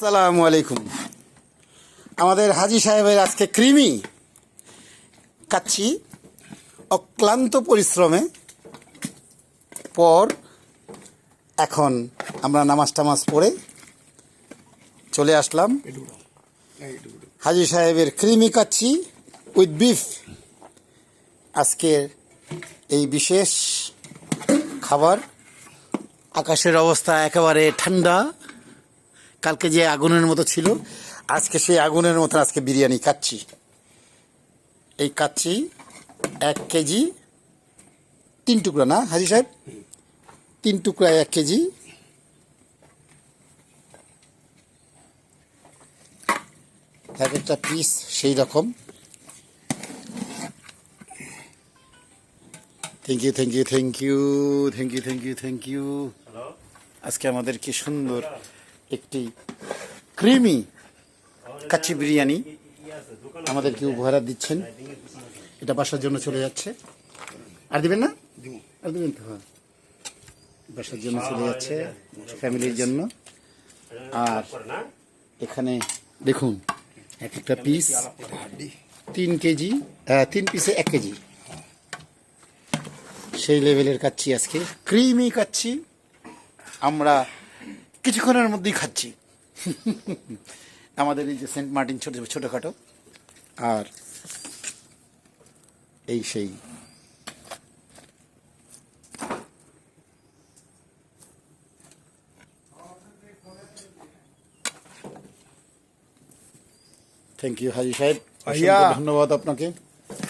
আসসালামু আলাইকুম। আমাদের হাজি সাহেবের আজকে কৃমি কাচ্ছি অক্লান্ত পরিশ্রমে পর এখন আমরা নামাজ টামাজ পড়ে চলে আসলাম। হাজি সাহেবের কৃমি কাচ্ছি উইথ বিফ। আজকের এই বিশেষ খাবার, আকাশের অবস্থা একেবারে ঠান্ডা। কালকে যে আগুনের মতো ছিল, আজকে সেই আগুনের মতো আজকে বিরিয়ানি খাচ্ছি এই খাচ্ছি এক কেজি, তিন টুকরা না, হাজি সাহেব? তিন টুকরা এক কেজি। এক একটা পিস সেই রকম। Thank you thank you thank you thank you thank you thank you আজকে আমাদের কি সুন্দর। একটি ক্রিমি কাচ্চি বিরিয়ানি আমাদেরকে উপহার দিচ্ছেন। এটা বাসার জন্য চলে যাচ্ছে। আর দিবেন না? আর দিবেন তো হ্যাঁ। বাসার জন্য চলে যাচ্ছে ফ্যামিলির জন্য। আর এখানে দেখুন, এক একটা পিস তিন কেজি তিন পিসে এক কেজি। সেই লেভেলের কাচ্ছি আজকে। ক্রিমি কাচ্ছি আমরা কিছুক্ষণের মধ্যেই খাচ্ছি। আমাদের এই যে সেন্ট মার্টিন ছোট ছোটোখাটো আর এই সেই থ্যাংক ইউ হাজি সাহেব। ধন্যবাদ আপনাকে।